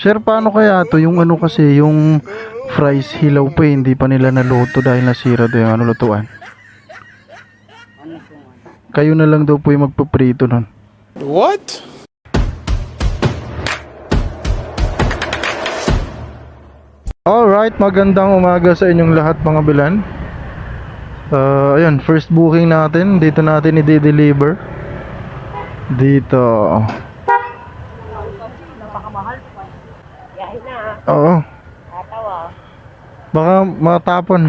Sir, paano kaya to yung ano kasi, yung fries hilaw pa eh, hindi pa nila naluto dahil nasira daw yung ano lutuan. Kayo na lang daw po yung magpaprito nun. What? Alright, magandang umaga sa inyong lahat mga bilan. Uh, ayun, first booking natin. Dito natin i-deliver. Dito. Yahin na, Oo. tatawa. Baka matapon.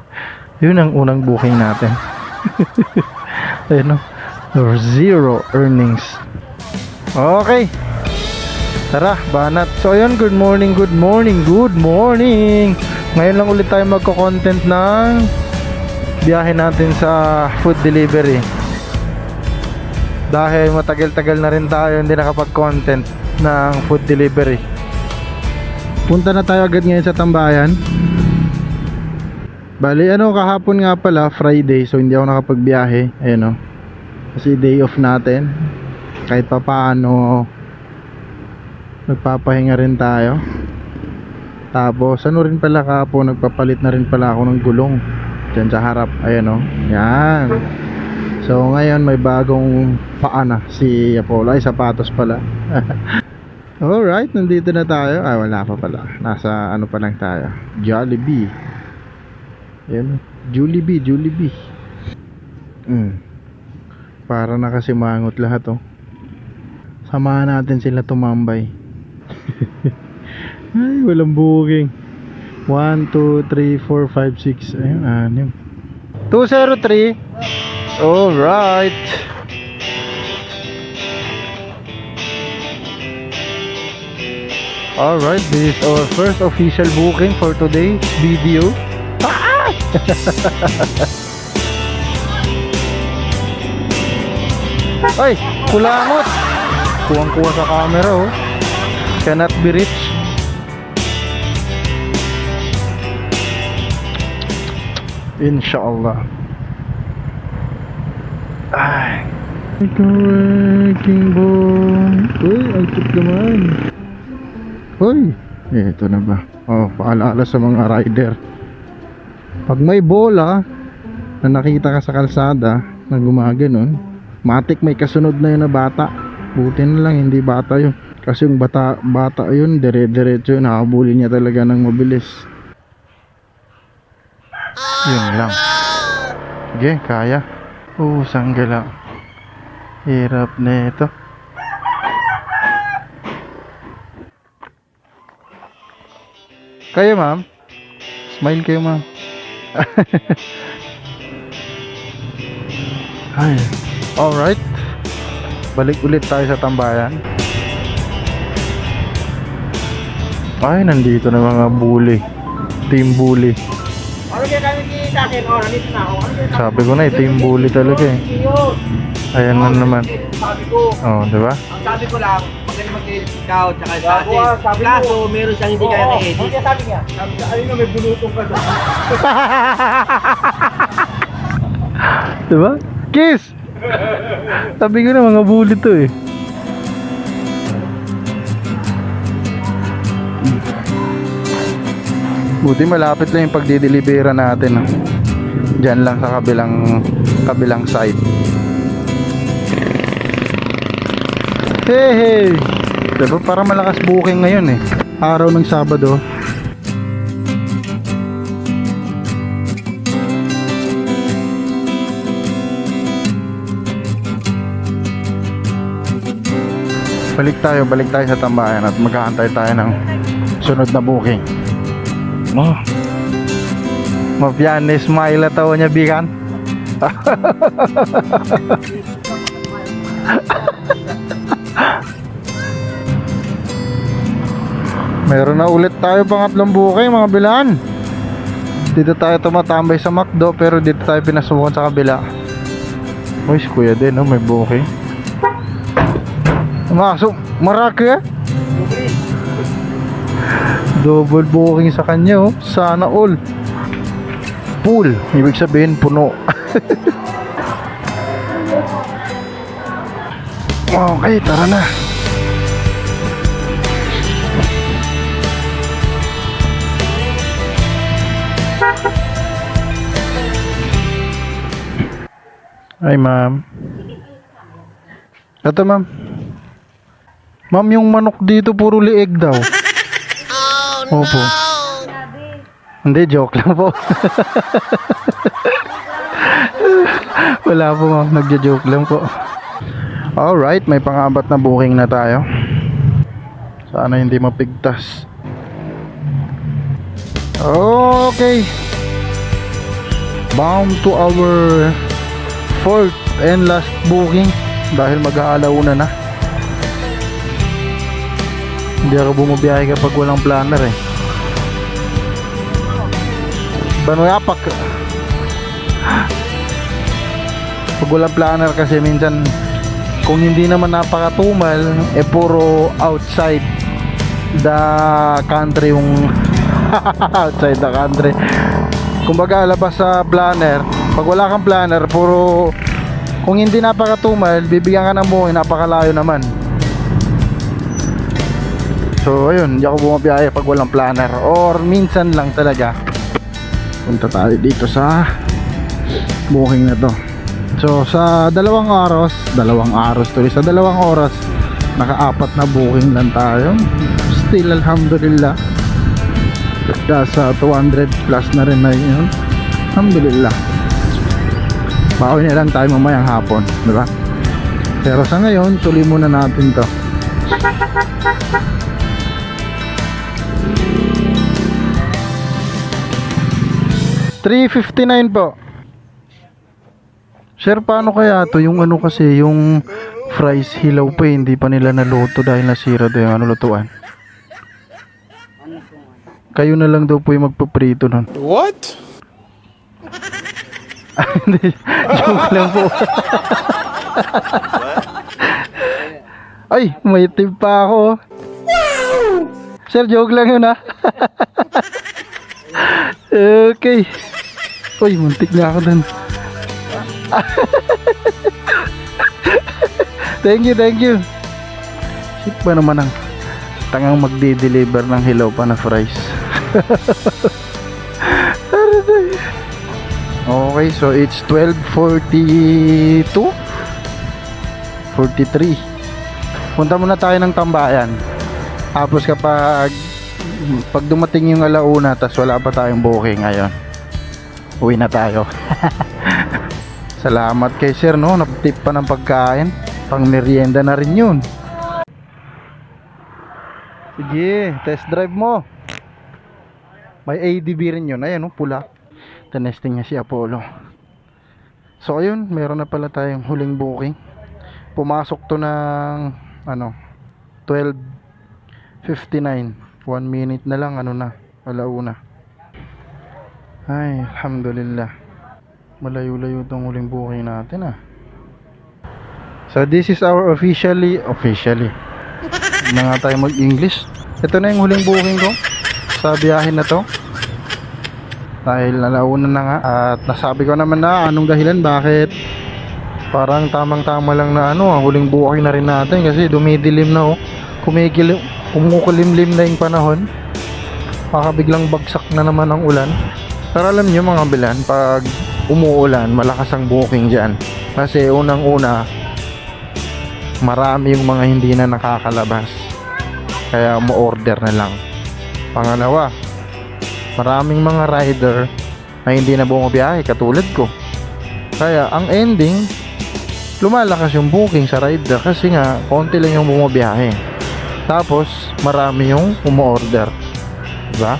Yun ang unang booking natin. Ayun no. Zero earnings. Okay. Tara, banat. So ayun, good morning, good morning, good morning. Ngayon lang ulit tayo magko-content ng biyahe natin sa food delivery. Dahil matagal-tagal na rin tayo hindi nakapag-content ng food delivery. Punta na tayo agad ngayon sa tambayan. Bali, ano, kahapon nga pala, Friday, so hindi ako nakapagbiyahe. Ayun o. Kasi day off natin. Kahit pa paano, nagpapahinga rin tayo. Tapos, ano rin pala kahapon, nagpapalit na rin pala ako ng gulong. Diyan sa harap, ayan o. Yan. So, ngayon may bagong paa na si Apollo. Ay, sapatos pala. Alright, nandito na tayo. Ah, wala pa pala. Nasa ano pa lang tayo. Jollibee. Yan. Jollibee, Jollibee. Mm. Para na kasi mangot lahat oh. Samahan natin sila tumambay. Ay, walang booking. 1, 2, 3, 4, 5, 6. Ayun, anim. 203. Alright. Alright, this is our first official booking for today's video. Ay, kulangot! Kuwang-kuwa sa camera oh. Cannot be reached. Inshallah. Ay. Ikaw aking boy. Uy, ang cute naman. Uy, eto na ba? Oh, paalala sa mga rider. Pag may bola na nakita ka sa kalsada na gumaganon, matik may kasunod na yun na bata. Buti na lang hindi bata yun. Kasi yung bata, bata yun, dire-diretso yun, nakabuli niya talaga ng mabilis. Yun lang. Sige, kaya. Oo, sanggala. Hirap na ito. Kayo ma'am? Smile kayo ma'am. Ay. Alright. Balik ulit tayo sa tambayan. Ay, nandito na mga bully. Team bully. Ano? Oh. Ano kaya Sabi ko na eh, team bully talaga eh. Ayan na naman. Oh, di ba? sabi ko lang, magaling mag-edit ikaw, tsaka sa atin. Kaso, meron siyang hindi kaya na-edit. Ano kaya sabi niya? Sabi niya, ayun na, may bulutong ka doon. Di ba? Kiss! Sabi ko na mga bully to eh. Buti malapit lang yung pagdidelibera natin. ah. Diyan lang sa kabilang kabilang side. Hey hey! Diba para malakas booking ngayon eh. Araw ng Sabado. Balik tayo, balik tayo sa tambayan at maghahantay tayo ng sunod na booking. Mo. Mapiyan ni smile na tawa niya bikan. Meron na ulit tayo pangatlong booking mga bilan. Dito tayo tumatambay sa McDo pero dito tayo pinasukan sa kabila. Uy, si kuya din, no? may booking. Masok, maraki eh. Double booking sa kanya oh. Sana all. Full. Ibig sabihin puno. okay, tara na. Ay, ma'am. Ito, ma'am. Ma'am, yung manok dito puro lieg daw. Oh, Opo. Hindi, joke lang po. Wala po, ma'am. Nagja-joke lang po. Alright, may pangabat na booking na tayo. Sana hindi mapigtas. Okay. Bound to our fourth and last booking dahil mag-aalauna na. Hindi ako bumabiyahe kapag walang planner eh. Banoyapak. Pag walang planner kasi minsan kung hindi naman napakatumal eh puro outside the country yung outside the country kumbaga labas sa planner pag wala kang planner puro kung hindi napakatumal bibigyan ka ng buhay napakalayo naman. So ayun hindi ako bumabiyahe pag walang planner. Or minsan lang talaga. Punta tayo dito sa booking na to. So sa dalawang oras dalawang oras tuloy. Sa dalawang oras nakaapat na booking lang tayo. Still alhamdulillah. Nasa 200 plus na rin na yun. Alhamdulillah bawi na lang tayo mamayang hapon di ba pero sa ngayon tuloy muna natin to $3.59 po Sir, paano kaya to? Yung ano kasi, yung fries hilaw pa eh, hindi pa nila naluto dahil nasira daw yung ano lutuan. Kayo na lang daw po yung magpaprito nun. What? Joke lang po. Ay, may tip pa ako. Sir, joke lang yun ha. okay. Uy, muntik na ako dun. thank you, thank you. Shit ba naman ang tangang magde-deliver ng hilaw pa na fries. Okay, so it's 12.42 43 Punta muna tayo ng tambayan. Tapos kapag Pag dumating yung alauna Tapos wala pa tayong booking Ayun. Uwi na tayo. Salamat kay sir no? Naptip pa ng pagkain. Pang merienda na rin yun. Sige, test drive mo. May ADB rin yun. Ayan no, pula Tinesting niya si Apollo. So ayun, meron na pala tayong huling booking. Pumasok to ng ano 12:59. 1 minute na lang ano na, alauna. Ay, alhamdulillah. Malayo-layo tong huling booking natin ah. So this is our officially officially. Na tayo mag-English. Ito na yung huling booking ko sa biyahe na to dahil nalauna na nga. At nasabi ko naman na anong dahilan? Bakit? Parang tamang tama lang na ano ang huling buhay na rin natin kasi dumidilim na oh. Kumikilim kumukulimlim na yung panahon. Baka biglang bagsak na naman ang ulan. Pero alam nyo mga bilan pag umuulan malakas ang booking dyan. Kasi unang una marami yung mga hindi na nakakalabas. Kaya mo-order na lang. Pangalawa maraming mga rider na hindi na bumabiyahe katulad ko. Kaya ang ending lumalakas yung booking sa rider kasi nga konti lang yung bumabiyahe. Tapos marami yung umu-order. Diba?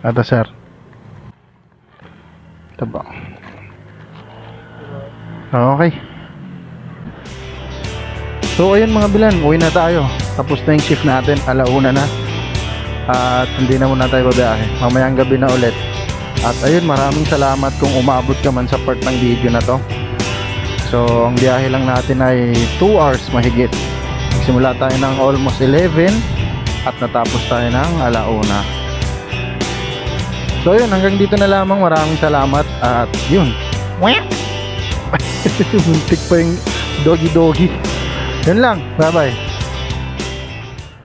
Ata sir. Ito ba? Okay. So ayun mga bilan uwi na tayo. Tapos na yung shift natin. Alauna na at hindi na muna tayo babiyahe. Mamayang gabi na ulit. At ayun maraming salamat kung umabot ka man sa part ng video na to. So ang biyahe lang natin ay 2 hours mahigit. Simula tayo ng almost 11 at natapos tayo ng alauna. So yun hanggang dito na lamang. Maraming salamat at yun. Muntik pa yung doggy doggy yun lang. Bye bye